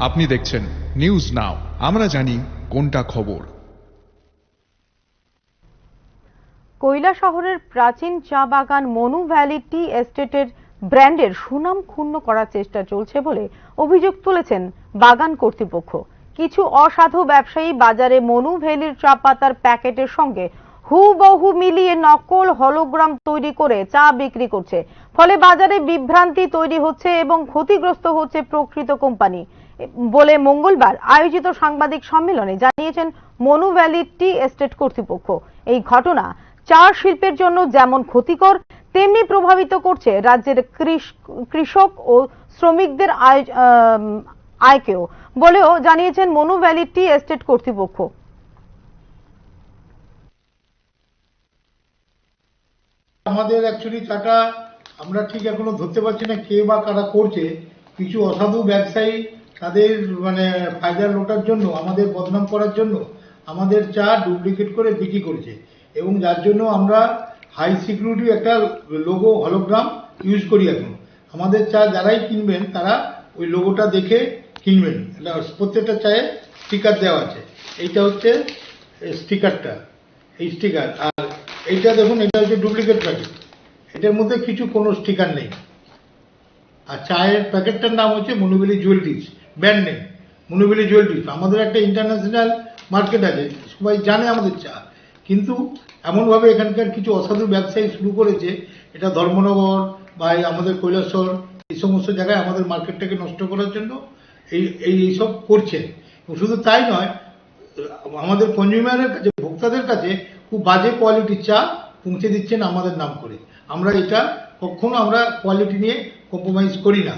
আপনি দেখছেন news now আমরা জানি কোনটা খবর। কৈলা শহরের প্রাচীন চা বাগান মনু ভ্যালি টি এস্টেটের ব্র্যান্ডের সুনাম ক্ষুণ্ণ করার চেষ্টা চলছে বলে অভিযোগ তুলেছেন বাগান কর্তৃপক্ষ। কিছু অসাধু ব্যবসায়ী বাজারে মনু ভ্যালির চা পাতার প্যাকেটের সঙ্গে হুবহু মিলিয়ে নকল হলোগ্রাম তৈরি করে চা বিক্রি করছে। ফলে বাজারে বিভ্রান্তি তৈরি হচ্ছে এবং ক্ষতিগ্রস্ত হচ্ছে প্রকৃত কোম্পানি। বলে মঙ্গলবার আয়োজিত সাংবাদিক সম্মেলনে জানিয়েছেন মনু ভ্যালি টি এস্টেট কর্তৃপক্ষ। এই ঘটনা চা শিল্পের জন্য যেমন ক্ষতিকর, তেমনি প্রভাবিত করছে রাজ্যের কৃষক ও শ্রমিকদের আয়কেও বলেও জানিয়েছেন মনু ভ্যালি টি এস্টেট কর্তৃপক্ষ। আমাদের অ্যাকচুয়ালি চাটা আমরা ঠিক এখনও ধরতে পারছি না কে বা কারা করছে। কিছু অসাধু ব্যবসায়ী তাদের মানে ফায়দা লোটার জন্য, আমাদের বদনাম করার জন্য আমাদের চা ডুপ্লিকেট করে বিক্রি করছে। এবং যার জন্য আমরা হাই সিকিউরিটি একটা লোগো হলোগ্রাম ইউজ করি এখন। আমাদের চা যারাই কিনবেন, তারা ওই লোগোটা দেখে কিনবেন। প্রত্যেকটা চায়ে স্টিকার দেওয়া আছে। এইটা হচ্ছে স্টিকারটা এই স্টিকার আর এইটা দেখুন, এটা হচ্ছে ডুপ্লিকেট প্যাকেট এটার মধ্যে কিছু কোনো স্টিকার নেই। আর চায়ের প্যাকেটটার নাম হচ্ছে মনুবেলি জুয়েলারিজ ব্র্যান্ড নেম মনুবেলি জুয়েলারিজ আমাদের একটা ইন্টারন্যাশনাল মার্কেট আছে, সবাই জানে আমাদের চা। কিন্তু এমনভাবে এখানকার কিছু অসাধু ব্যবসায়ী শুরু করেছে, এটা ধর্মনগর বা আমাদের কৈলাসর, এই সমস্ত জায়গায় আমাদের মার্কেটটাকে নষ্ট করার জন্য এই এই এইসব করছে। শুধু তাই নয়, আমাদের কনজিউমারের কাছে, ভোক্তাদের কাছে খুব বাজে কোয়ালিটির চা পৌঁছে দিচ্ছেন আমাদের নাম করে। আমরা এটা কখনো আমরা কোয়ালিটি নিয়ে কম্প্রোমাইজ করি না।